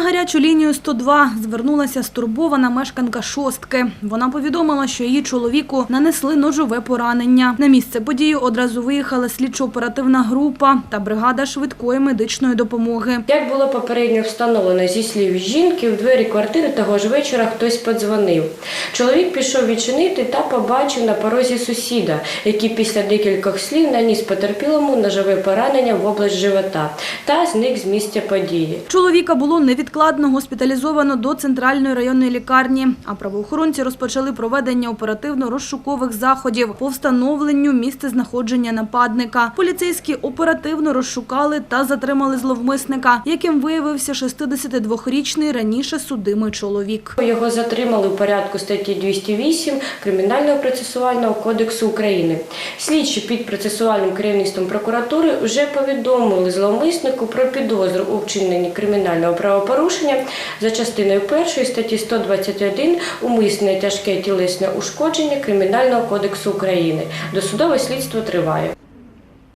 На гарячу лінію 102 звернулася стурбована мешканка шостки. Вона повідомила, що її чоловіку нанесли ножове поранення. На місце події одразу виїхала слідчо-оперативна група та бригада швидкої медичної допомоги. Як було попередньо встановлено зі слів жінки, в двері квартири того ж вечора хтось подзвонив. Чоловік пішов відчинити та побачив на порозі сусіда, який після декількох слів наніс потерпілому ножове поранення в область живота та зник з місця події. Чоловіка було невідкладно госпіталізовано до центральної районної лікарні, а правоохоронці розпочали проведення оперативно-розшукових заходів по встановленню місцезнаходження нападника. Поліцейські оперативно розшукали та затримали зловмисника, яким виявився 62-річний раніше судимий чоловік. Його затримали у порядку статті 208 Кримінального процесуального кодексу України. Слідчі під процесуальним керівництвом прокуратури вже повідомили зловмиснику про підозру у вчиненні кримінального правопорушення за частиною 1 статті 121 умисне тяжке тілесне ушкодження Кримінального кодексу України. Досудове слідство триває.